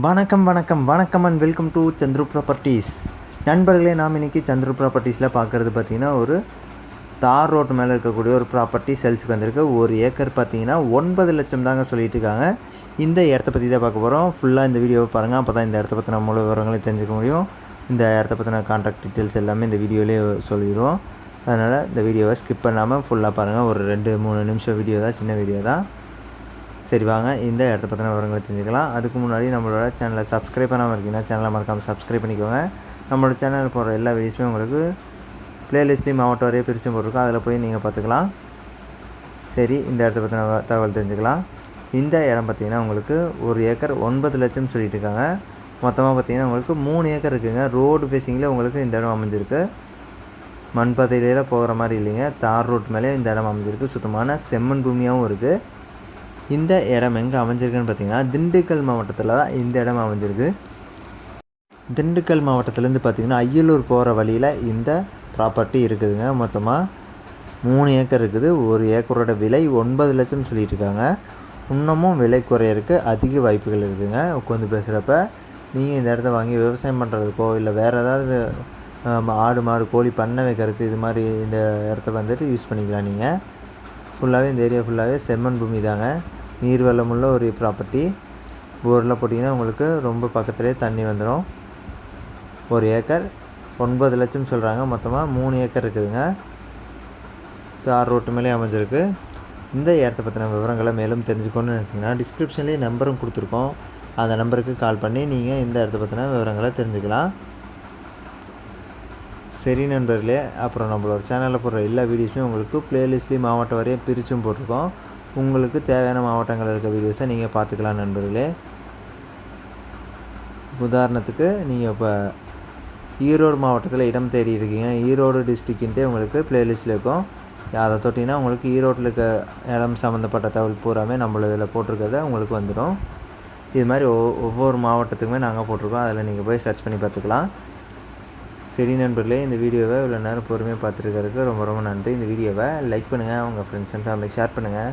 வணக்கம் வணக்கம் வணக்கம் and welcome to Chandru properties நண்பர்களே நாம் இன்றைக்கி சந்துரு ப்ராப்பர்ட்டிஸில் பார்க்குறது பார்த்திங்கன்னா ஒரு தார் ரோட்டு மேலே இருக்கக்கூடிய ஒரு ப்ராப்பர்ட்டி சேல்ஸுக்கு வந்திருக்கு. ஒரு ஏக்கர் பார்த்தீங்கன்னா ஒன்பது லட்சம் தாங்க சொல்லிட்டு இருக்காங்க. இந்த இடத்த பற்றி தான் பார்க்க போகிறோம் ஃபுல்லாக இந்த வீடியோவை பாருங்கள் அப்போ தான் இந்த இடத்த பற்றின முழு விவரங்களையும் தெரிஞ்சுக்க முடியும். இந்த இடத்த பற்றின கான்டாக்ட் டீட்டெயில்ஸ் எல்லாமே இந்த வீடியோலேயே சொல்லிடுவோம். அதனால் இந்த வீடியோவை ஸ்கிப் பண்ணாமல் ஃபுல்லாக பாருங்கள் ஒரு ரெண்டு மூணு நிமிஷம் வீடியோ தான் சின்ன வீடியோ தான். சரி வாங்க இந்த இடத்த பற்றின விவரங்களை தெரிஞ்சுக்கலாம். அதுக்கு முன்னாடி நம்மளோட சேனலை சப்ஸ்கிரைப் பண்ணாமல் இருக்கீங்கன்னா சேனலை மறக்காமல் சப்ஸ்கிரைப் பண்ணிக்கோங்க. நம்மளோட சேனலில் போடுற எல்லா வீடியோஸுமே உங்களுக்கு பிளேலிஸ்ட்லேயும் மாவட்டம் வரைய பிரித்து போட்டிருக்கோம். அதில் போய் நீங்கள் பார்த்துக்கலாம். சரி இந்த இடத்த பற்றின தகவல் தெரிஞ்சுக்கலாம். இந்த இடம் பார்த்திங்கன்னா உங்களுக்கு ஒரு ஏக்கர் ஒன்பது லட்சம் சொல்லிட்டு இருக்காங்க. மொத்தமாக பார்த்தீங்கன்னா உங்களுக்கு மூணு ஏக்கர் இருக்குதுங்க ரோடு பேசிங்கில் உங்களுக்கு இந்த இடம் அமைஞ்சிருக்கு. மண்பாதையில போகிற மாதிரி இல்லைங்க. தார் ரோட் மேலே இந்த இடம் அமைஞ்சிருக்கு. சுத்தமான செம்மண் பூமியாகவும் இருக்குது இந்த இடம் எங்கே அமைஞ்சிருக்குன்னு பார்த்தீங்கன்னா திண்டுக்கல் மாவட்டத்தில் தான் இந்த இடம் அமைஞ்சிருக்கு. திண்டுக்கல் மாவட்டத்துலேருந்து பார்த்தீங்கன்னா அய்யலூர் போகிற வழியில் இந்த ப்ராப்பர்ட்டி இருக்குதுங்க. மொத்தமாக மூணு ஏக்கர் இருக்குது. ஒரு ஏக்கரோட விலை ஒன்பது லட்சம் சொல்லிட்டு இருக்காங்க. இன்னமும் விலை குறையறதுக்கு அதிக வாய்ப்புகள் இருக்குதுங்க. உட்காந்து பேசுகிறப்ப நீங்கள் இந்த இடத்த வாங்கி விவசாயம் பண்ணுறதுக்கோ இல்லை வேறு ஏதாவது ஆடு மாடு கோழி பண்ணை வைக்கிறதுக்கு இது மாதிரி இந்த இடத்த வந்துட்டு யூஸ் பண்ணிக்கலாம் நீங்கள் ஃபுல்லாகவே இந்த ஏரியா ஃபுல்லாகவே செம்மண் பூமி தாங்க. நீர் வெள்ளமுள்ள ஒரு ப்ராப்பர்ட்டி போரில் போட்டிங்கன்னா உங்களுக்கு ரொம்ப பக்கத்துலேயே தண்ணி வந்துடும் ஒரு ஏக்கர். ஒன்பது லட்சம் சொல்கிறாங்க மொத்தமாக மூணு ஏக்கர் இருக்குதுங்க. தார் ரோட்டு மேலே அமைஞ்சிருக்கு. இந்த இடத்த பற்றின விவரங்களை மேலும் தெரிஞ்சுக்கணும்னு நினச்சிங்கன்னா டிஸ்கிரிப்ஷன்லேயே நம்பரும் கொடுத்துருக்கோம். அந்த நம்பருக்கு கால் பண்ணி நீங்கள் இந்த இடத்த பற்றின விவரங்களை தெரிஞ்சுக்கலாம். சரி நண்பர்களே அப்புறம் நம்மளோட சேனலில் போடுற எல்லா வீடியோஸுமே உங்களுக்கு ப்ளேலிஸ்ட்லேயும் மாவட்டம் வரையும் பிரித்தும் போட்டிருக்கோம். உங்களுக்கு தேவையான மாவட்டங்கள் இருக்க வீடியோஸை நீங்கள் பார்த்துக்கலாம் நண்பர்களே. உதாரணத்துக்கு நீங்கள் இப்போ ஈரோடு மாவட்டத்தில் இடம் தேடி இருக்கீங்க. ஈரோடு டிஸ்ட்ரிக்ன்ட்டு உங்களுக்கு பிளேலிஸ்ட்டில் இருக்கும். அதை தொட்டிங்கன்னா உங்களுக்கு ஈரோட்டில் இருக்க இடம் சம்மந்தப்பட்ட தகவல் பூராமே நம்மள இதில் போட்டிருக்கிறத உங்களுக்கு வந்துடும். இது மாதிரி ஒ ஒவ்வொரு மாவட்டத்துக்குமே நாங்கள் போட்டிருக்கோம். அதில் நீங்கள் போய் சர்ச் பண்ணி பார்த்துக்கலாம். சரி நண்பர்களே இந்த வீடியோவை இவ்வளோ நேரம் பொறுமையாக பார்த்துருக்கறதுக்கு ரொம்ப ரொம்ப நன்றி. இந்த வீடியோவை லைக் பண்ணுங்கள் உங்கள் ஃப்ரெண்ட்ஸ் அண்ட் ஃபேமிலிக்கு ஷேர் பண்ணுங்கள்